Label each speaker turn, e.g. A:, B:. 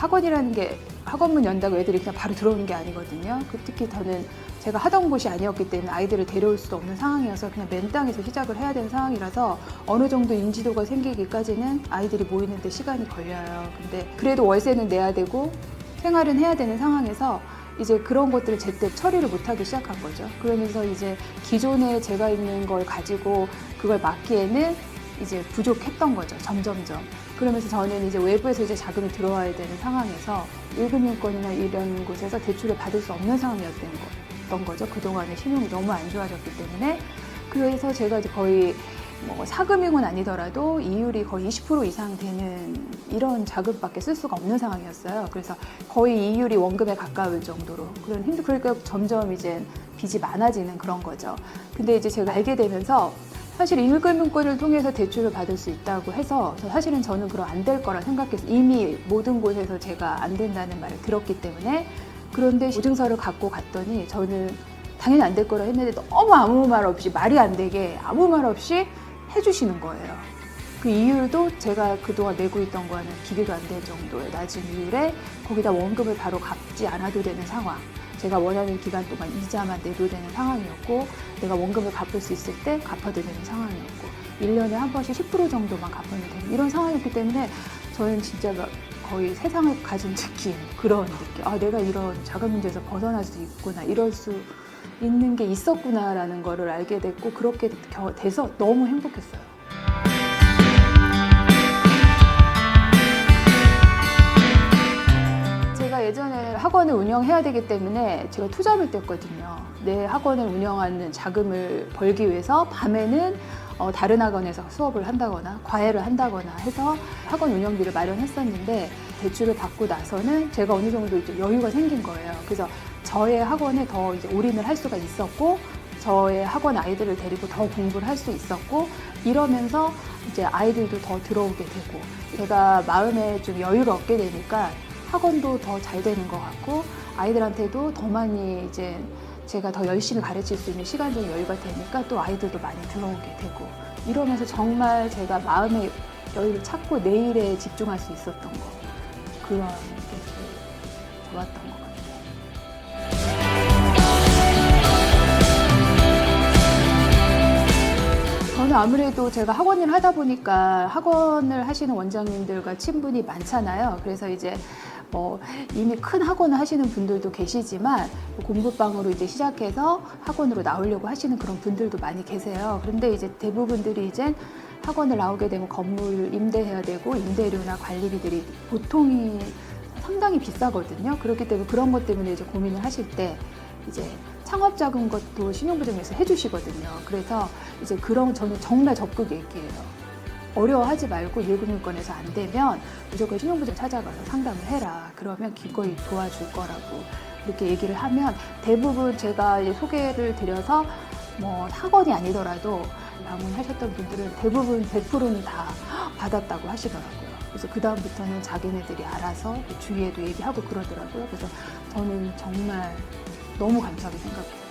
A: 학원이라는 게 학원문 연다고 애들이 그냥 바로 들어오는 게 아니거든요. 그 특히 저는 제가 하던 곳이 아니었기 때문에 아이들을 데려올 수도 없는 상황이어서 그냥 맨 땅에서 시작을 해야 되는 상황이라서 어느 정도 인지도가 생기기까지는 아이들이 모이는데 시간이 걸려요. 근데 그래도 월세는 내야 되고 생활은 해야 되는 상황에서 이제 그런 것들을 제때 처리를 못하기 시작한 거죠. 그러면서 이제 기존에 제가 있는 걸 가지고 그걸 막기에는 이제 부족했던 거죠. 점점점. 그러면서 저는 이제 외부에서 이제 자금이 들어와야 되는 상황에서 일금융권이나 이런 곳에서 대출을 받을 수 없는 상황이었던 거- 거죠. 그동안에 신용이 너무 안 좋아졌기 때문에. 그래서 제가 이제 거의 뭐 사금융은 아니더라도 이율이 거의 20% 이상 되는 이런 자금밖에 쓸 수가 없는 상황이었어요. 그래서 거의 이율이 원금에 가까울 정도로 그런 힘들 그러니까 점점 이제 빚이 많아지는 그런 거죠. 근데 이제 제가 알게 되면서 사실 일금융권을 통해서 대출을 받을 수 있다고 해서 저 사실은 저는 그럼 안 될 거라 생각해서 이미 모든 곳에서 제가 안 된다는 말을 들었기 때문에 그런데 보증서를 갖고 갔더니 저는 당연히 안 될 거라 했는데 너무 아무 말 없이 말이 안 되게 아무 말 없이 해주시는 거예요. 그 이율도 제가 그동안 내고 있던 거와는 비교도 안 될 정도의 낮은 이율에 거기다 원금을 바로 갚지 않아도 되는 상황. 제가 원하는 기간 동안 이자만 내도 되는 상황이었고 내가 원금을 갚을 수 있을 때 갚아도 되는 상황이었고 1년에 한 번씩 10% 정도만 갚으면 되는 이런 상황이었기 때문에 저는 진짜 막 거의 세상을 가진 느낌 그런 느낌 아 내가 이런 자금 문제에서 벗어날 수 있구나 이럴 수 있는 게 있었구나라는 거를 알게 됐고 그렇게 겨- 돼서 너무 행복했어요. 학원을 운영해야 되기 때문에 제가 투잡을 뗐거든요. 내 학원을 운영하는 자금을 벌기 위해서 밤에는 어, 다른 학원에서 수업을 한다거나 과외를 한다거나 해서 학원 운영비를 마련했었는데 대출을 받고 나서는 제가 어느 정도 이제 여유가 생긴 거예요. 그래서 저의 학원에 더 이제 올인을 할 수가 있었고 저의 학원 아이들을 데리고 더 공부를 할 수 있었고 이러면서 이제 아이들도 더 들어오게 되고 제가 마음에 좀 여유를 얻게 되니까 학원도 더 잘 되는 것 같고 아이들한테도 더 많이 이제 제가 더 열심히 가르칠 수 있는 시간적인 여유가 되니까 또 아이들도 많이 들어오게 되고 이러면서 정말 제가 마음의 여유를 찾고 내일에 집중할 수 있었던 거 그런 게 좋았던 것 같아요. 저는 아무래도 제가 학원 일 하다 보니까 학원을 하시는 원장님들과 친분이 많잖아요. 그래서 이제 뭐 이미 큰 학원을 하시는 분들도 계시지만 공부방으로 이제 시작해서 학원으로 나오려고 하시는 그런 분들도 많이 계세요. 그런데 이제 대부분들이 이제 학원을 나오게 되면 건물 임대해야 되고 임대료나 관리비들이 보통이 상당히 비싸거든요. 그렇기 때문에 그런 것 때문에 이제 고민을 하실 때 이제 창업 자금 것도 신용보증에서 해주시거든요. 그래서 이제 그런 저는 정말 적극 얘기해요. 어려워하지 말고 일금융권에서 안 되면 무조건 신용보증 찾아가서 상담을 해라. 그러면 기꺼이 도와줄 거라고 이렇게 얘기를 하면 대부분 제가 소개를 드려서 뭐 학원이 아니더라도 방문하셨던 분들은 대부분 100%는 다 받았다고 하시더라고요. 그래서 그 다음부터는 자기네들이 알아서 주위에도 얘기하고 그러더라고요. 그래서 저는 정말 너무 감사하게 생각해요.